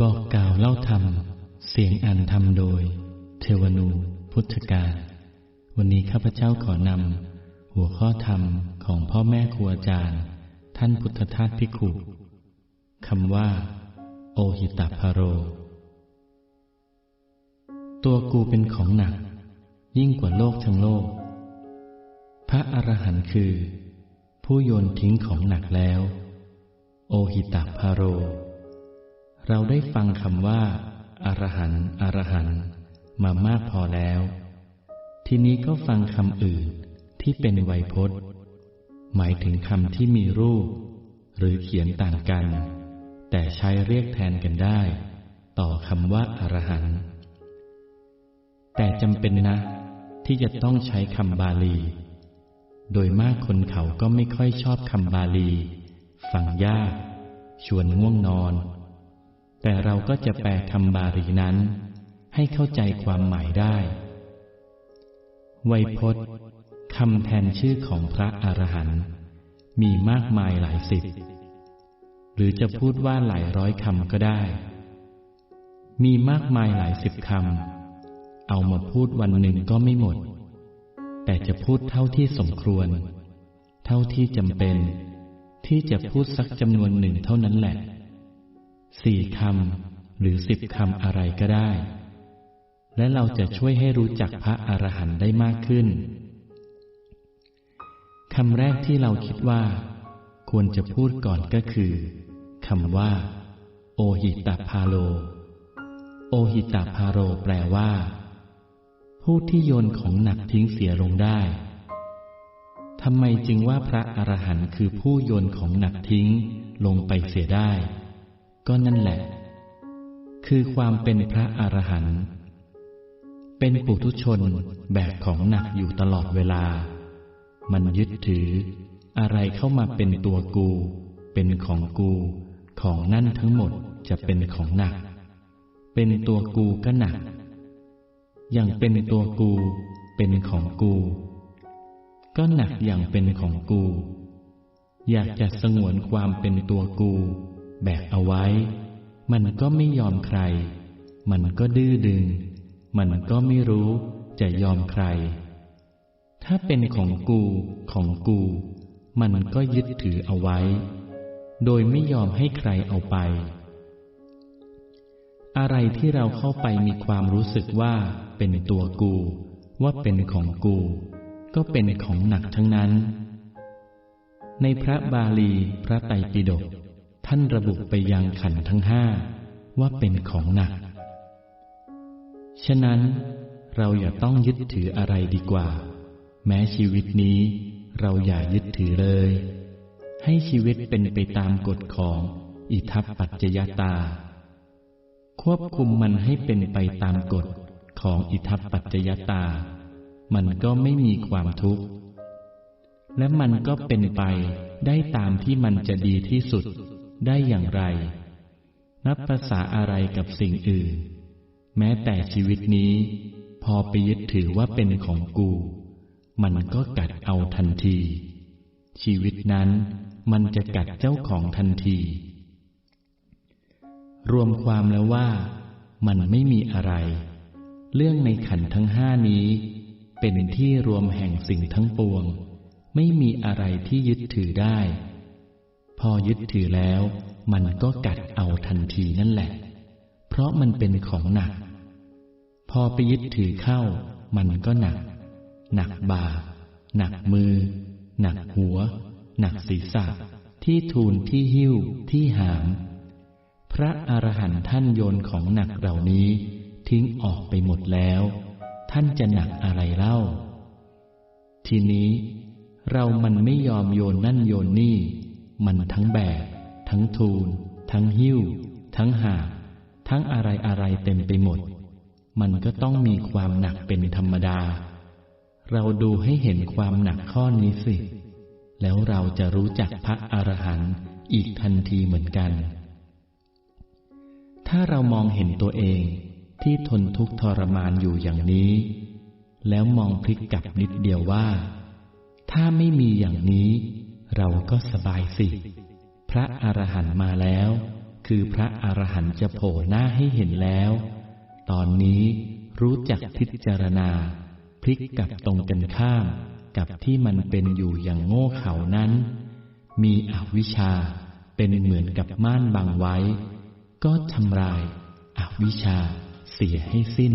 บอกกล่าวเล่าธรรม เสียงอ่านธรรมโดย เทวนู พุทธการวันนี้ข้าพเจ้าขอนำหัวข้อธรรมของพ่อแม่ครูอาจารย์ ท่านพุทธทาสพิขุคำว่า โอหิตาพโร ตัวกูเป็นของหนัก ยิ่งกว่าโลกทั้งโลก พระอรหันต์คือ ผู้โยนทิ้งของหนักแล้ว โอหิตาพโร เราได้ฟังคำว่าอรหันต์อรหันต์มามากพอแล้ว ทีนี้ก็ฟังคำอื่นที่เป็นไวยพจน์ หมายถึงคำที่มีรูป หรือเขียนต่างกัน แต่ใช้เรียกแทนกันได้ ต่อคำว่าอรหันต์แต่จำเป็นนะ ที่จะต้องใช้คำบาลี โดยมากคนเขาก็ไม่ค่อยชอบคำบาลี ฟังยาก ชวนง่วงนอน แต่เราก็จะแปลคำบาลีนั้น ให้เข้าใจความหมายได้ไวยพจน์คำแทนชื่อของพระอรหันต์มีมากมายหลายสิบ หรือจะพูดว่าหลายร้อยคำก็ได้ มีมากมายหลายสิบคำ เอามาพูดวันหนึ่งก็ไม่หมด แต่จะพูดเท่าที่สมควร เท่าที่จำเป็น ที่จะพูดสักจำนวนหนึ่งเท่านั้นแหละ สี่คำหรือสิบคำอะไรก็ได้ และเราจะช่วยให้รู้จักพระอรหันต์ได้มากขึ้นคำแรกที่เราคิดว่า ควรจะพูดก่อนก็คือคำว่า โอหิตาพาโล โอหิตาพาโรแปลว่า ผู้ที่โยนของหนักทิ้งเสียลงได้ทำไมจึงว่าพระอรหันต์คือผู้โยนของหนักทิ้งลงไปเสียได้ ก็นั่นแหละ คือความเป็นพระอรหันต์เป็นปุถุชนแบกของหนักอยู่ตลอดเวลา มันยึดถืออะไรเข้ามาเป็นตัวกู เป็นของกู ของนั่นทั้งหมดจะเป็นของหนัก เป็นตัวกูก็หนัก อย่างเป็นตัวกู เป็นของกู ก็หนักอย่างเป็นของกู อยากจะสงวนความเป็นตัวกู แบกเอาไว้ มันก็ไม่ยอมใคร มันก็ดื้อดึง มันก็ไม่รู้จะยอมใคร ถ้าเป็นของกูของกู มันก็ยึดถือเอาไว้ โดยไม่ยอมให้ใครเอาไป อะไรที่เราเข้าไปมีความรู้สึกว่าเป็นตัวกู ว่าเป็นของกู ก็เป็นของหนักทั้งนั้น ในพระบาลีพระไตรปิฎก ท่านระบุไปยังขันธ์ทั้งห้าว่าเป็นของหนัก ฉะนั้นเราอย่าต้องยึดถืออะไรดีกว่า แม้ชีวิตนี้เราอย่ายึดถือเลย ให้ชีวิตเป็นไปตามกฎของอิทัปปัจจยตา ควบคุมมันให้เป็นไปตามกฎของอิทัปปัจจยตา มันก็ไม่มีความทุกข์ และมันก็เป็นไปได้ตามที่มันจะดีที่สุด ได้อย่างไร นับภาษาอะไรกับสิ่งอื่น แม้แต่ชีวิตนี้ พอไปยึดถือว่าเป็นของกู มันก็กัดเอาทันที ชีวิตนั้นมันจะกัดเจ้าของทันที รวมความแล้วว่า มันไม่มีอะไร เรื่องในขันทั้งห้านี้ เป็นที่รวมแห่งสิ่งทั้งปวง ไม่มีอะไรที่ยึดถือได้ พอยึดถือแล้ว มันก็กัดเอาทันทีนั่นแหละ เพราะมันเป็นของหนัก พอไปยึดถือเข้า มันก็หนัก หนักบ่า หนักมือ หนักหัว หนักศีรษะ ที่ทูลที่หิ้ว ที่หาม พระอรหันต์ท่านโยนของหนักเหล่านี้ ทิ้งออกไปหมดแล้ว ท่านจะหนักอะไรเล่า ทีนี้ เรามันไม่ยอมโยนนั่นโยนนี่ มันทั้งแบก ทั้งทูล ทั้งหิ้ว ทั้งหาทั้งอะไรอะไรเต็มไปหมด มันก็ต้องมีความหนักเป็นธรรมดา เราดูให้เห็นความหนักข้อนี้สิ แล้วเราจะรู้จักพระอรหันต์อีกทันทีเหมือนกัน ถ้าเรามองเห็นตัวเองที่ทนทุกข์ทรมานอยู่อย่างนี้ แล้วมองพลิกกลับนิดเดียวว่า ถ้าไม่มีอย่างนี้ เราก็สบายสิ พระอรหันต์มาแล้ว คือพระอรหันต์จะโผล่หน้าให้เห็นแล้ว ตอนนี้รู้จักพิจารณา พลิกกลับตรงกันข้าม กับที่มันเป็นอยู่อย่างโง่เขานั้น มีอวิชชาเป็นเหมือนกับม่านบังไว้ ก็ทำลายอาวิชชาเสียให้สิ้น